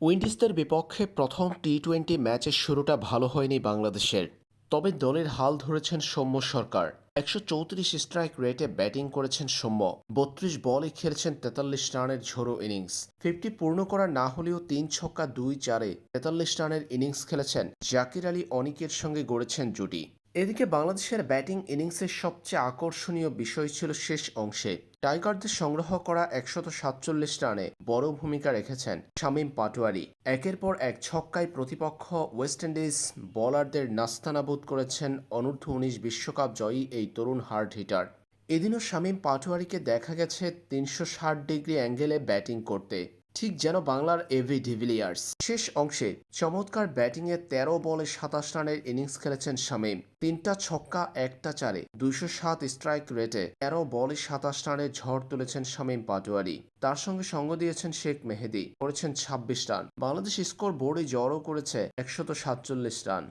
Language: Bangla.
উইন্ডিজদের বিপক্ষে প্রথম টি টোয়েন্টি ম্যাচের শুরুটা ভালো হয়নি বাংলাদেশের। তবে দলের হাল ধরেছেন সৌম্য সরকার। একশো চৌত্রিশ স্ট্রাইক রেটে ব্যাটিং করেছেন সৌম্য। বত্রিশ বলে খেলেছেন তেতাল্লিশ রানের ঝোড়ো ইনিংস। ফিফটি পূর্ণ করা না হলেও তিন ছক্কা দুই চারে তেতাল্লিশ রানের ইনিংস খেলেছেন জাকির আলী অনিকের সঙ্গে গড়েছেন জুটি। এদিকে বাংলাদেশের ব্যাটিং ইনিংসের সবচেয়ে আকর্ষণীয় বিষয় ছিল শেষ অংশে। টাইগারদের সংগ্রহ করা একশত সাতচল্লিশ রানে বড় ভূমিকা রেখেছেন শামীম পাটোয়ারি। একের পর এক ছক্কায় প্রতিপক্ষ ওয়েস্ট ইন্ডিজ বোলারদের নাস্তানাবুদ করেছেন অনূর্ধ্ব উনিশ বিশ্বকাপ জয়ী এই তরুণ হার্ড হিটার। এদিনও শামীম পাটোয়ারিকে দেখা গেছে তিনশো ষাট ডিগ্রি অ্যাঙ্গেলে ব্যাটিং করতে। ঠিক যেন বাংলার এভি ডিভিলিয়ার্স। শেষ অংশে চমৎকার ব্যাটিংয়ে তেরো বলে সাতাশ রানের ইনিংস খেলেছেন শামীম। তিনটা ছক্কা, একটা চারে। দুইশো সাত স্ট্রাইক রেটে তেরো বলে সাতাশ রানের ঝড় তুলেছেন শামীম পাটোয়ারি। তার সঙ্গে সঙ্গ দিয়েছেন শেখ মেহেদি। করেছেন ছাব্বিশ রান। বাংলাদেশ স্কোর বোর্ডে জড়ো করেছে একশত সাতচল্লিশ রান।